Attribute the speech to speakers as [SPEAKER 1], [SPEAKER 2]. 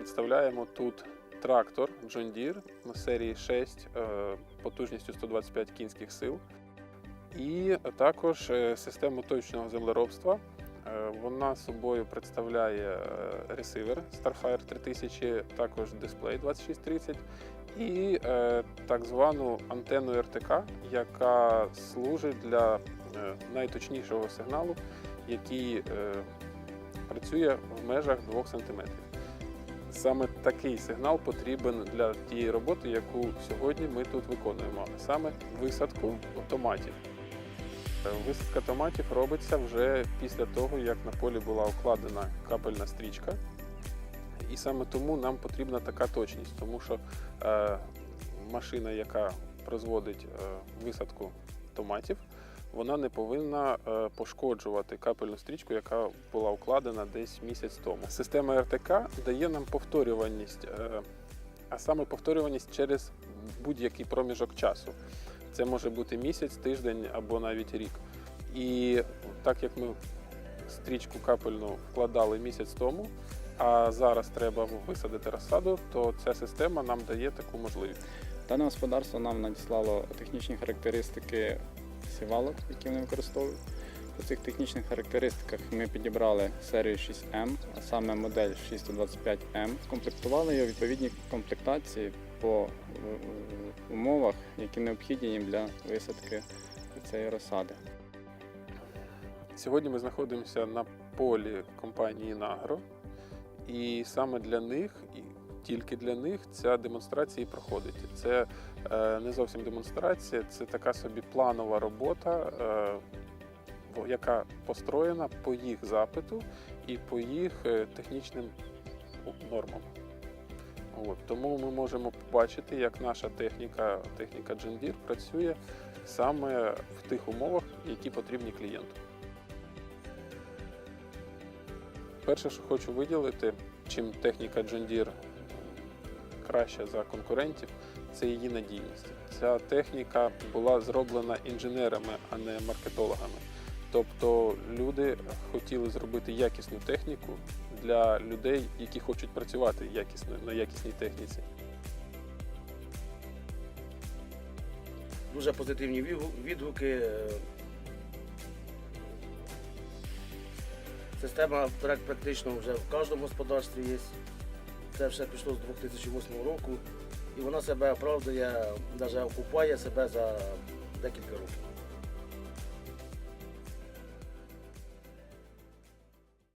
[SPEAKER 1] представляємо тут трактор John Deere серії 6 е, потужністю 125 кінських сил. І також е, систему точного землеробства. Е, Вона собою представляє ресивер Starfire 3000, також дисплей 2630 і так звану антенну РТК, яка служить для найточнішого сигналу, який працює в межах 2 см. Саме такий сигнал потрібен для тієї роботи, яку сьогодні ми тут виконуємо, саме висадку томатів. Висадка томатів робиться вже після того, як на полі була укладена капельна стрічка. І саме тому нам потрібна така точність, тому що е, машина, яка производить е, висадку томатів, вона не повинна е, пошкоджувати капельну стрічку, яка була укладена десь місяць тому. Система РТК дає нам повторюваність, е, а саме повторюваність через будь-який проміжок часу. Це може бути місяць, тиждень або навіть рік. І так як ми стрічку капельну вкладали місяць тому, а зараз треба висадити розсаду, то ця система нам дає таку можливість.
[SPEAKER 2] Дане господарство нам надіслало технічні характеристики сівалок, які вони використовують. По цих технічних характеристиках ми підібрали серію 6М, а саме модель 625М. Комплектували у відповідній комплектації по е, е, умовах, які необхідні їм для висадки цієї розсади.
[SPEAKER 1] Сьогодні ми знаходимося на полі компанії Нагро, і саме для них, тільки для них ця демонстрація і проходить. Це е, не зовсім демонстрація, це така собі планова робота, е, яка построєна по їх запиту і по їх е, технічним нормам. От, тому ми можемо побачити, як наша техніка, техніка Deere працює саме в тих умовах, які потрібні клієнту. Перше, що хочу виділити, чим техніка Deere краща за конкурентів, це її надійність. Ця техніка була зроблена інженерами, а не маркетологами. Тобто люди хотіли зробити якісну техніку для людей, які хочуть працювати якісно, на якісній техніці.
[SPEAKER 3] Дуже позитивні відгуки. Система практично вже в кожному господарстві є. Це все пішло з 2008 року. І вона себе оправдує, навіть окупає себе за декілька років.